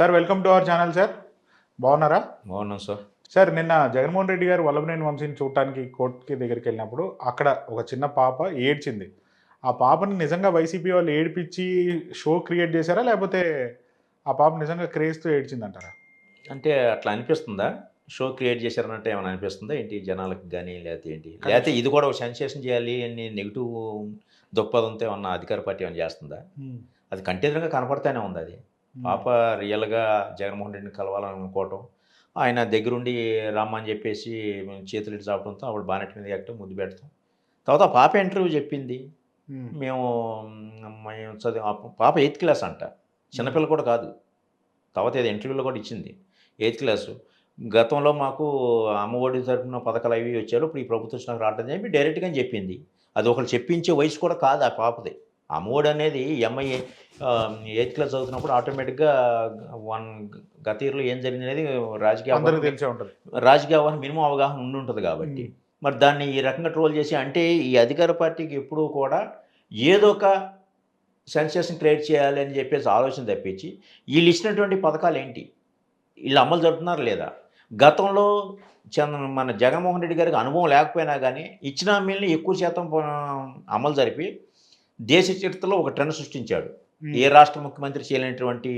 Sir welcome to our channel sir బాగున్నారా? బాగున్నాం sir sir నిన్న జగన్మోహన్ రెడ్డి గారు వల్లభనేని వంశీని చూడటానికి కోర్టుకి దగ్గరికి వెళ్ళినప్పుడు అక్కడ ఒక చిన్న పాప ఏడ్చింది. ఆ పాపని నిజంగా వైసీపీ వాళ్ళు ఏడిపించి షో క్రియేట్ చేశారా? లేకపోతే ఆ పాప నిజంగా క్రేజ్తో ఏడ్చిందంటారా? అంటే అట్లా అనిపిస్తుందా? షో క్రియేట్ చేశారన్నట్టు ఏమైనా అనిపిస్తుందా? ఏంటి జనాలకు కానీ లేకపోతే ఏంటి? లేకపోతే ఇది కూడా ఒక సెన్సేషన్ చేయాలి అని నెగిటివ్ దృక్పథంతో ఏమన్నా అధికార పార్టీ ఏమైనా చేస్తుందా? అది కంటెదరంగా కనపడతానే ఉంది అది. పాప రియల్గా జగన్మోహన్ రెడ్డిని కలవాలనుకోవటం. ఆయన దగ్గరుండి రమ్మని చెప్పేసి చేతులు ఇటు చాపడంతో ఆవిడ బానెట్ మీద ఎక్కడం ముద్దు పెడతాం. తర్వాత పాప ఇంటర్వ్యూ చెప్పింది. మ్మ్. మేము చదివి పాప ఎయిత్ క్లాస్ అంట. చిన్నపిల్ల కూడా కాదు. తర్వాత ఏదో ఇంటర్వ్యూలో కూడా ఇచ్చింది. Eighth class. గతంలో మాకు అమ్మఒడి తరపున పథకాలు అవి వచ్చారు. ఇప్పుడు ఈ ప్రభుత్వం వచ్చినాక రావడం చెప్పి డైరెక్ట్గా చెప్పింది. అది ఒకరు చెప్పించే వయసు కూడా కాదు ఆ పాపది. అమ్మఒడి అనేది ఎంఐ ఎయిత్ క్లాస్ చదువుతున్నప్పుడు ఆటోమేటిక్గా వన్ గత ఇయర్లో ఏం జరిగింది అనేది రాజకీయ రాజకీయ అవగాహన మినిమం అవగాహన ఉండి ఉంటుంది కాబట్టి. మరి దాన్ని ఈ రకంగా ట్రోల్ చేసి అంటే ఈ అధికార పార్టీకి ఎప్పుడూ కూడా ఏదో ఒక సెన్సేషన్ క్రియేట్ చేయాలి అని చెప్పేసి ఆలోచన తప్పించి వీళ్ళు ఇచ్చినటువంటి పథకాలు ఏంటి? వీళ్ళు అమలు జరుపుతున్నారు లేదా? గతంలో చంద్ర మన జగన్మోహన్ రెడ్డి గారికి అనుభవం లేకపోయినా కానీ ఇచ్చిన హామీలని ఎక్కువ శాతం అమలు జరిపి దేశ చరిత్రలో ఒక ట్రెండ్ సృష్టించాడు. ఏ రాష్ట్ర ముఖ్యమంత్రి చేయలేనటువంటి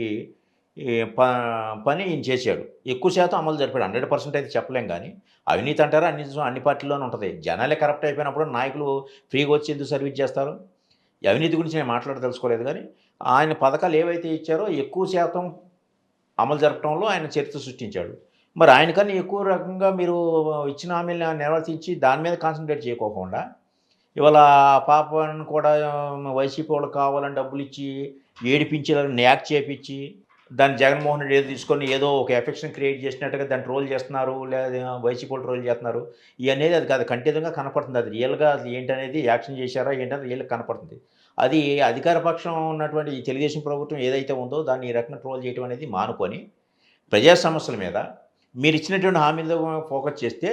పని ఈయన చేశాడు. ఎక్కువ శాతం అమలు జరిపాడు. హండ్రెడ్ పర్సెంట్ అయితే చెప్పలేం కానీ అవినీతి అంటారా? అన్ని అన్ని పార్టీల్లోనే ఉంటుంది. జనాలే కరప్ట్ అయిపోయినప్పుడు నాయకులు ఫ్రీగా వచ్చి ఎందుకు సర్వీస్ చేస్తారు? అవినీతి గురించి నేను మాట్లాడదలుచుకోలేదు కానీ ఆయన పథకాలు ఏవైతే ఇచ్చారో ఎక్కువ శాతం అమలు జరపడంలో ఆయన చరిత్ర సృష్టించాడు. మరి ఆయనకన్నా ఎక్కువ రకంగా మీరు ఇచ్చిన హామీలను నిర్వర్తించి దాని మీద కాన్సన్ట్రేట్ చేయకోకుండా ఇవాళ ఆ పాపను కూడా వైసీపీ వాళ్ళు కావాలని డబ్బులు ఇచ్చి ఏడిపించి న్యాక్ చేపించి దాన్ని జగన్మోహన్ రెడ్డి ఏదో తీసుకొని ఏదో ఒక ఎఫెక్షన్ క్రియేట్ చేసినట్టుగా దాన్ని ట్రోల్ చేస్తున్నారు లేదా వైసీపీ ట్రోల్ చేస్తున్నారు. ఇవి అనేది అది కాదు కంటితంగా కనపడుతుంది. అది రియల్గా అది ఏంటనేది యాక్షన్ చేశారా ఏంటనేది రియల్గా కనపడుతుంది. అది అధికార పక్షం ఉన్నటువంటి ఈ తెలుగుదేశం ప్రభుత్వం ఏదైతే ఉందో దాన్ని ఈ రకంగా ట్రోల్ చేయడం అనేది మానుకొని ప్రజా సమస్యల మీద మీరు ఇచ్చినటువంటి హామీలతో ఫోకస్ చేస్తే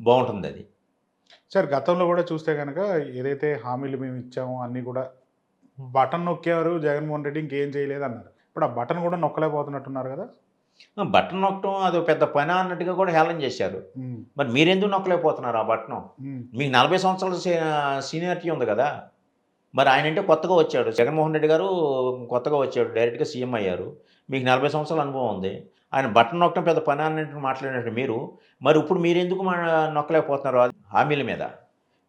బాగుంటుంది అది. సార్ గతంలో కూడా చూస్తే కనుక ఏదైతే హామీలు మేము ఇచ్చామో అన్నీ కూడా బటన్ నొక్కారు జగన్మోహన్ రెడ్డి ఇంకేం చేయలేదు అన్నారు ఇప్పుడు ఆ బటన్ కూడా నొక్కలేకపోతున్నట్టున్నారు కదా? బటన్ నొక్కడం అది పెద్ద పని అన్నట్టుగా కూడా హేళన చేశారు. మరి మీరెందుకు నొక్కలేకపోతున్నారు ఆ బటన్. మీకు నలభై సంవత్సరాల సీనియారిటీ ఉంది కదా? మరి ఆయన అంటే కొత్తగా వచ్చాడు. జగన్మోహన్ రెడ్డి గారు కొత్తగా వచ్చాడు. డైరెక్ట్గా సీఎం అయ్యారు. మీకు నలభై సంవత్సరాల అనుభవం ఉంది. ఆయన బటన్ నొక్కడం పెద్ద పని అన్నట్టు మాట్లాడినట్టు మీరు. మరి ఇప్పుడు మీరు ఎందుకు మా నొక్కలేకపోతున్నారు? హామీల మీద.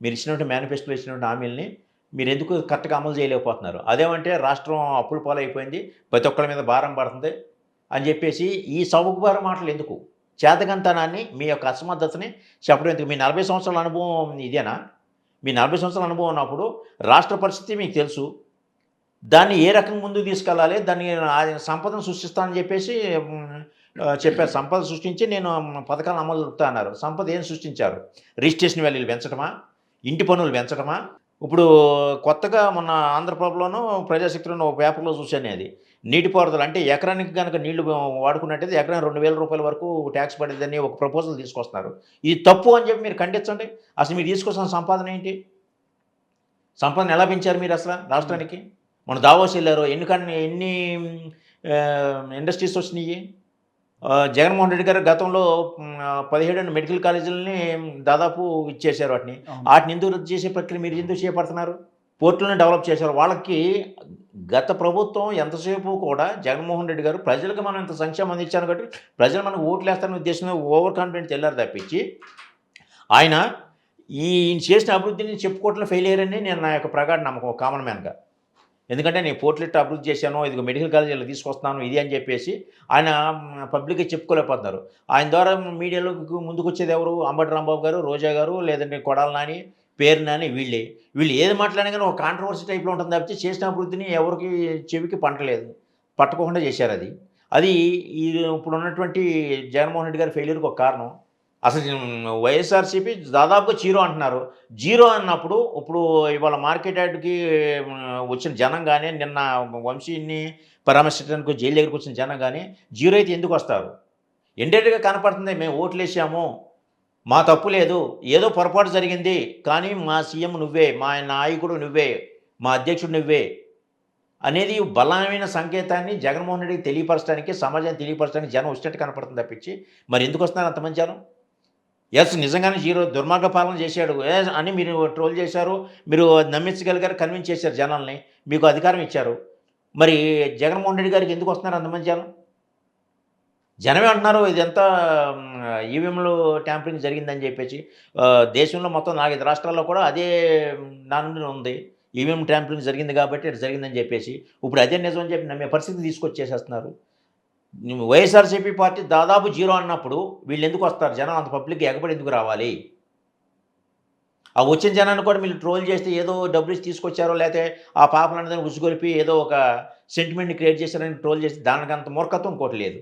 మీరు ఇచ్చినటువంటి మేనిఫెస్టోలో ఇచ్చినటువంటి హామీలని మీరు ఎందుకు కరెక్ట్గా అమలు చేయలేకపోతున్నారు? అదేమంటే రాష్ట్రం అప్పుల పాలైపోయింది ప్రతి ఒక్కరి మీద భారం పడుతుంది అని చెప్పేసి ఈ సౌకర్య మాటలు ఎందుకు? చేతకంతనాన్ని మీ యొక్క అసమర్థతని చెప్పడం ఎందుకు? మీ నలభై సంవత్సరాల అనుభవం ఇదేనా? మీ నలభై సంవత్సరాల అనుభవం ఉన్నప్పుడు రాష్ట్ర పరిస్థితి మీకు తెలుసు. దాన్ని ఏ రకంగా ముందుకు తీసుకెళ్ళాలి? దాన్ని సంపదను సృష్టిస్తానని చెప్పేసి చెప్పారు. సంపద సృష్టించి నేను పథకాలను అమలు జరుపుతా అన్నారు. సంపద ఏం సృష్టించారు? రిజిస్ట్రేషన్ వాల్యూలు పెంచడమా ఇంటి పనులు పెంచడమా ఇప్పుడు కొత్తగా మొన్న ఆంధ్రప్రభలోనూ ప్రజాశక్తిలో ఒక పేపర్లో చూశాను అది. నీటిపారుదల అంటే ఎకరానికి కనుక నీళ్ళు వాడుకున్నట్టయితే ఎకరానికి రెండు వేల రూపాయల వరకు ట్యాక్స్ పడేదని ఒక ప్రపోజల్ తీసుకొస్తున్నారు. ఇది తప్పు అని చెప్పి మీరు ఖండించండి. అసలు మీరు తీసుకొస్తున్న సంపాదన ఏంటి? సంపాదన ఎలా పెంచారు మీరు అసలు రాష్ట్రానికి? మన దావోస్ వెళ్ళారు. ఎన్ని ఎన్ని ఇండస్ట్రీస్ వచ్చినాయి? జగన్మోహన్ రెడ్డి గారు గతంలో పదిహేడు మెడికల్ కాలేజీలని దాదాపు ఇచ్చేశారు వాటిని. వాటిని ఎందుకు రద్దు చేసే ప్రక్రియ మీరు ఎందుకు చేపడుతున్నారు? పోర్టులను డెవలప్ చేశారు. వాళ్ళకి గత ప్రభుత్వం ఎంతసేపు కూడా జగన్మోహన్ రెడ్డి గారు ప్రజలకు మనం ఇంత సంక్షేమం అందించాను కాబట్టి ప్రజలు మనకు ఓట్లు వేస్తారనే ఉద్దేశంలో ఓవర్ కాన్ఫిడెన్స్ వెళ్ళారు తప్పించి ఆయన ఈ ఈయన చేసిన అభివృద్ధిని చెప్పుకోవట్లో ఫెయిల్ అయ్యారని నేను నా యొక్క ప్రగాఢ నమ్మకం కామన్ మ్యాన్గా ఎందుకంటే నేను పోర్ట్లెట్ అభివృద్ధి చేశాను ఇది మెడికల్ కాలేజీలో తీసుకొస్తున్నాను ఇది అని చెప్పేసి ఆయన పబ్లిక్గా చెప్పుకోలేకపోతున్నారు. ఆయన ద్వారా మీడియాలో ముందుకు వచ్చేది ఎవరు? అంబటి రాంబాబు గారు రోజా గారు లేదంటే కొడాల నాని పేరు నాని వీళ్ళే. వీళ్ళు ఏది మాట్లాడినా కానీ ఒక కాంట్రవర్సీ టైప్లో ఉంటుంది తప్పితే చేసిన అభివృద్ధిని ఎవరికి చెవికి పంటలేదు. పట్టకుండా చేశారు అది. అది ఈ ఇప్పుడు ఉన్నటువంటి జగన్మోహన్ రెడ్డి గారి ఫెయిల్యూర్కి ఒక కారణం. అసలు వైఎస్ఆర్సీపీ దాదాపుగా జీరో అంటున్నారు. జీరో అన్నప్పుడు ఇప్పుడు ఇవాళ మార్కెట్ యార్డ్కి వచ్చిన జనం కానీ నిన్న వంశీని పరామర్శించడానికి జైలు దగ్గరికి వచ్చిన జనం కానీ జీరో అయితే ఎందుకు వస్తారు? ఎండేట్గా కనపడుతుంది మేము ఓట్లు వేసాము మా తప్పు లేదు. ఏదో పొరపాటు జరిగింది. కానీ మా సీఎం నువ్వే మా నాయకుడు నువ్వే మా అధ్యక్షుడు నువ్వే అనేది బలమైన సంకేతాన్ని జగన్మోహన్ రెడ్డికి తెలియపరచడానికి సమాజాన్ని తెలియపరచడానికి జనం వచ్చినట్టు కనపడుతుంది తప్పించి. మరి ఎందుకు వస్తున్నారు అంతమంది జనం? ఎస్ నిజంగానే హీరో దుర్మార్గ పాలన చేశాడు. ఏ అని మీరు ట్రోల్ చేశారు మీరు నమ్మించగలిగారు కన్విన్స్ చేశారు జనాల్ని మీకు అధికారం ఇచ్చారు. మరి జగన్మోహన్ రెడ్డి గారికి ఎందుకు వస్తున్నారు అంతమంది జనం? జనమే అంటున్నారు ఇదంతా ఈవీఎంలు ట్యాంపరింగ్ జరిగిందని చెప్పేసి. దేశంలో మొత్తం నాలుగైదు రాష్ట్రాల్లో కూడా అదే నానుడి ఉంది. ఈవీఎం ట్యాంపరింగ్ జరిగింది కాబట్టి ఇటు జరిగిందని చెప్పేసి. ఇప్పుడు అదే నిజం అని చెప్పి నమ్మే పరిస్థితి తీసుకొచ్చేసేస్తున్నారు. వైఎస్ఆర్సీపీ పార్టీ దాదాపు జీరో అన్నప్పుడు వీళ్ళు ఎందుకు వస్తారు? జనం అంత పబ్లిక్ ఎగబడి ఎందుకు రావాలి? ఆ వచ్చిన జనాన్ని కూడా మీరు ట్రోల్ చేస్తే ఏదో డబ్బులు ఇచ్చి తీసుకొచ్చారో లేకపోతే ఆ పాపలందరినీ ఉసుగొలిపి ఏదో ఒక సెంటిమెంట్ని క్రియేట్ చేశారని ట్రోల్ చేసి దానికి అంత మూర్ఖత్వం ఇంకోటి లేదు.